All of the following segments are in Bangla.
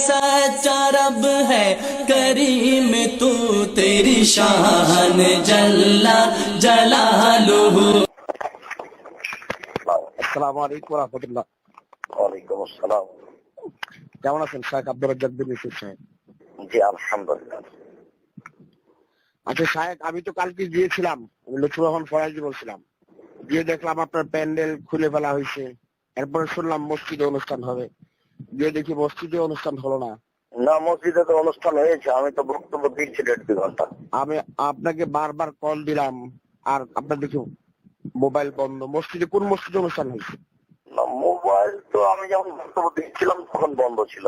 सच्चा रब है करीम तू तेरी शान जल्ला जलालुहु আসসালামু আলাইকুম রহমতুল্লাহ ওয়ালাইকুম আসসালাম কেমন আছেন শেখ আব্দুল রাজ্জাক বিন ইউসুফ সাহেব জি আলহামদুলিল্লাহ আচ্ছা সাহেব আমি তো কালকে গিয়েছিলাম আমি লুৎফুর রহমান ফরাজি বলছিলাম গিয়ে দেখলাম আপনার প্যান্ডেল খুলে ফেলা হয়েছে এরপরে শুনলাম মসজিদে অনুষ্ঠান হবে গিয়ে দেখি মসজিদে অনুষ্ঠান হলো না। না মসজিদে তো অনুষ্ঠান হয়েছে। আমি তো বক্তব্য দিচ্ছি দেড় দুই ঘণ্টা। আমি আপনাকে বারবার কল দিলাম আর আপনার দেখি মোবাইল বন্ধ। মসজিদে কোন মসজিদে অনুষ্ঠান হয়েছে? না মোবাইল তো আমি যখন বক্তব্য দিচ্ছিলাম তখন বন্ধ ছিল।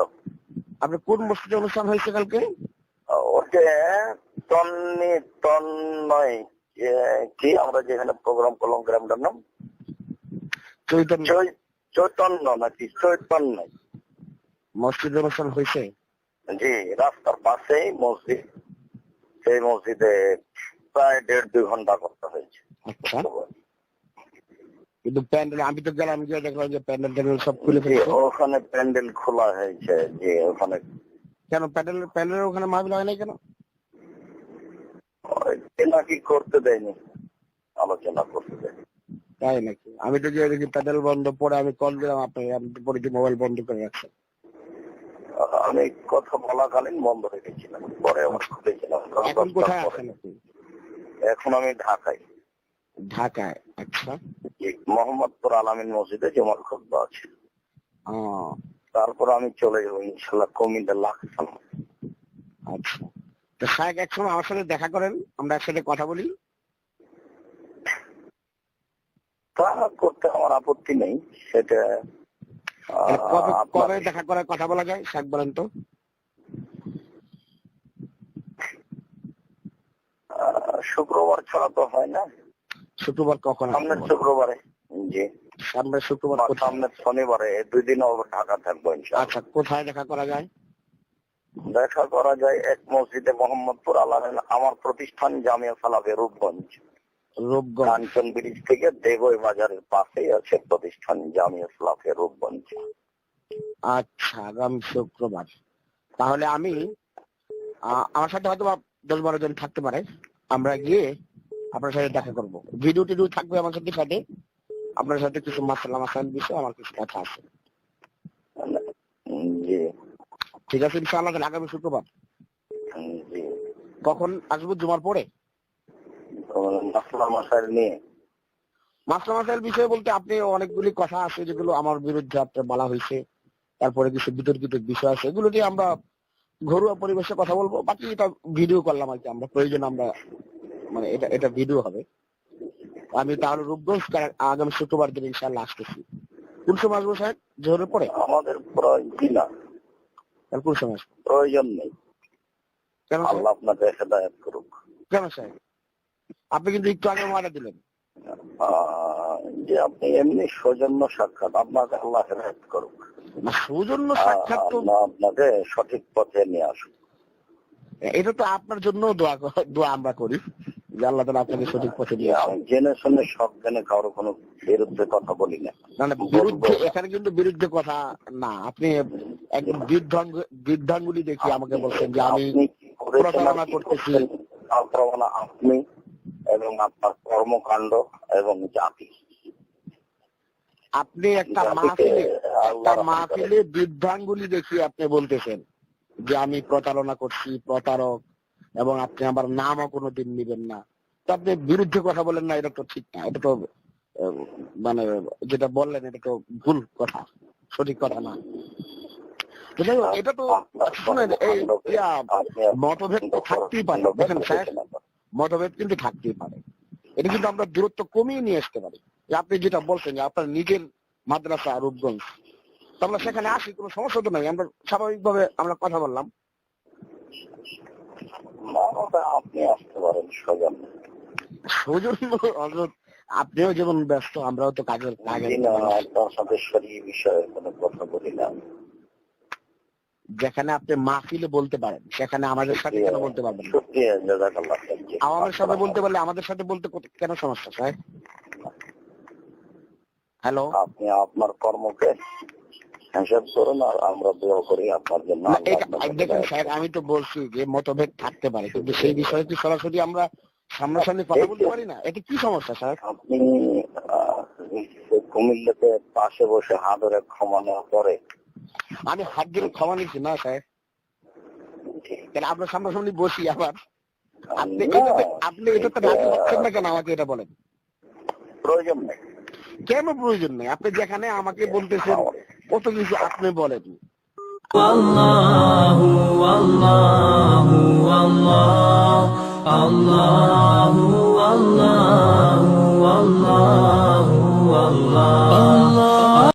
আপনি কোন মসজিদে অনুষ্ঠান হয়েছে কালকে? ওতে তন্নি তন্ময় এ, কি আমরা যেখানে প্রোগ্রাম করলাম গ্রামটার নাম? চৈতন্য। চৈতন্য নাকি? চৈতন্য। মসজিদে অনুষ্ঠান হয়েছে? জি রাস্তার পাশেই মসজিদ। সেই মসজিদে প্রায় দেড় দুই ঘণ্টা করতে হয়েছে। আচ্ছা। কিন্তু প্যান্ডেল আমি তো গেলাম গিয়ে দেখলাম যে প্যান্ডেল ট্যান্ডেল সব খুলে ফেলেছে। ওখানে প্যান্ডেল খোলা হয়েছে যে ওখানে। কেন প্যান্ডেল প্যান্ডেলের ওখানে মাহবিল হয় নাই কেন? নাকি করতে দেয়নি আলোচনা করতে দেয়নি। তাই নাকি? আমি তো গিয়ে দেখি প্যান্ডেল বন্ধ পরে আমি কল দিলাম আপনাকে আপনি তো পরে মোবাইল বন্ধ করে রাখছেন। আমি কথা বলাকালীন বন্ধ হয়ে গেছিলাম পরে আবার খুলেছিলাম এখন কোথায় আছেন আপনি? এখন আমি ঢাকায়। ঢাকায় আচ্ছা। মোহাম্মদপুর আলামিন মসজিদে জমার খুদ্া আছে। তারপর আমি চলে যাব ইনশাল্লাহ কমিতে লাগাতাম আচ্ছা। তো সাহেব একসময় আমার সাথে দেখা করেন আমরা একসাথে কথা বলি। তা করতে আমার আপত্তি নেই সেটা কবে কবে দেখা করার কথা বলা যায়? সাহেব বলেন তো। শুক্রবার ছাড়া তো হয় না। শুক্রবার কখন সামনের শুক্রবারে জি। সামনের শুক্রবার সামনের শনিবারে দুই দিন ঢাকা থাকব আচ্ছা কোথায় দেখা করা যায়? দেখা করা যায় এক মসজিদে মোহাম্মদপুর আলামিন আমার প্রতিষ্ঠান জামিয়া রূপগঞ্জ রূপগঞ্জ। কাঞ্চন ব্রিজ থেকে দেবই বাজারের পাশেই আছে প্রতিষ্ঠান জামিয়া সালাফে রূপগঞ্জ। আচ্ছা আগামী শুক্রবার। তাহলে আমি আমার সাথে হয়তো দশ বারো জন থাকতে পারে। আমরা গিয়ে আপনার সাথে দেখা করব। ভিডিও টিডিও থাকবে আমার সাথে সাথে আপনার সাথে কিছু মাসাল্লাহ মাসাল বিষয়ে আমার কিছু কথা আছে। জি। ঠিক আছে ইনশাআল্লাহ আগামী শুক্রবার। কখন আসব জুমার পরে? মাসলা মাসাইল নিয়ে। মাসলা মাসাইল বিষয়ে বলতে আপনি অনেকগুলি কথা আছে যেগুলো আমার বিরুদ্ধে আপনার বলা হয়েছে। তারপরে কিছু বিতর্কিত বিষয় আছে। এগুলো নিয়ে আমরা ঘরোয়া পরিবেশে কথা বলব। বাকি এটা ভিডিও করলাম আর কি। আমরা প্রয়োজন আমরা মানে এটা এটা ভিডিও হবে। আমি তাহলে রূপগঞ্জ আগামী শুক্রবার দিন ইনশাল্লাহ আসতেছি। কোন সময় আসব সাহেব? জোহরের পরে? আমাদের প্রয়োজন না কোন সময় প্রয়োজন নেই। কেন আল্লাহ আপনাদের হেদায়ত করুক। কেন সাহেব? আপনি কিন্তু একটু আগে মারা দিলেন। যে আপনি এমনি সৌজন্য সাক্ষাৎ আপনাকে আল্লাহ করুক। সৌজন্য সাক্ষাৎ তো আপনাকে সঠিক পথে নিয়ে আসুক। এটা তো আপনার জন্য দোয়া দোয়া আমরা করি যে আল্লাহ তালা আপনাকে সঠিক পথে জেনে শুনে সব জেনে কারও কোনো বিরুদ্ধে কথা বলি না। না না বিরুদ্ধে এখানে কিন্তু বিরুদ্ধে কথা না। আপনি একদম বৃদ্ধাঙ্গ বৃদ্ধাঙ্গুলি দেখি আমাকে বলছেন যে আমি প্রতারণা করতেছি। আপনি এবং আপনার কর্মকাণ্ড এবং জাতি। আপনি একটা মাহফিলে একটা মাহফিলে বৃদ্ধাঙ্গুলি দেখি আপনি বলতেছেন যে আমি প্রতারণা করছি প্রতারক এবং আপনি আমার নামও কোনোদিন নিবেন না। তো আপনি বিরুদ্ধে কথা বলেন না এটা তো ঠিক না এটা তো মানে যেটা বললেন এটা তো ভুল কথা সঠিক কথা না। এটা তো শুনেন এই মতভেদ তো থাকতেই পারে। দেখেন স্যার মতভেদ কিন্তু থাকতেই পারে। এটা কিন্তু আমরা দূরত্ব কমিয়ে নিয়ে আসতে পারি। আপনি যেটা বলছেন যে আপনার নিজের মাদ্রাসা রূপগঞ্জ আমরা সেখানে আসি কোনো সমস্যা তো নাই। আমরা স্বাভাবিকভাবে আমরা কথা বললাম। আপনি আসতে পারেন সজন সৌজন্য হযরত, আপনিও যেমন ব্যস্ত আমরাও তো কাজের কাজের জি না, সাথে বিষয়ে কোনো কথা বলি না। যেখানে আপনি মাহফিলে বলতে পারেন সেখানে আমাদের সাথে কেন বলতে পারবেন। আমাদের সাথে বলতে পারলে আমাদের সাথে বলতে কেন সমস্যা স্যার? হ্যালো? আপনি আপনার কর্মকে হিসাব করুন আর আমরা দোয়া করি আপনার জন্য। দেখুন স্যার আমি তো বলছি যে মতভেদ থাকতে পারে কিন্তু সেই বিষয়ে কি সরাসরি আমরা সামনাসামনি কথা বলতে পারি না। এটা কি সমস্যা স্যার? আপনি কুমিল্লাতে পাশে বসে হাত ধরে ক্ষমা নেওয়ার পরে আমি হাত ধরে ক্ষমা নিচ্ছি না স্যার। আপনার সামনাসামনি বসি আবার। আপনি আপনি এটাতে রাজি হচ্ছেন না কেন আমাকে এটা বলেন? প্রয়োজন নেই। কেন প্রয়োজন নেই? আপনি যেখানে আমাকে বলতেছেন কত কিছু আপনি বলেন। আল্লাহু আল্লাহু আল্লাহ আল্লাহু আল্লাহ।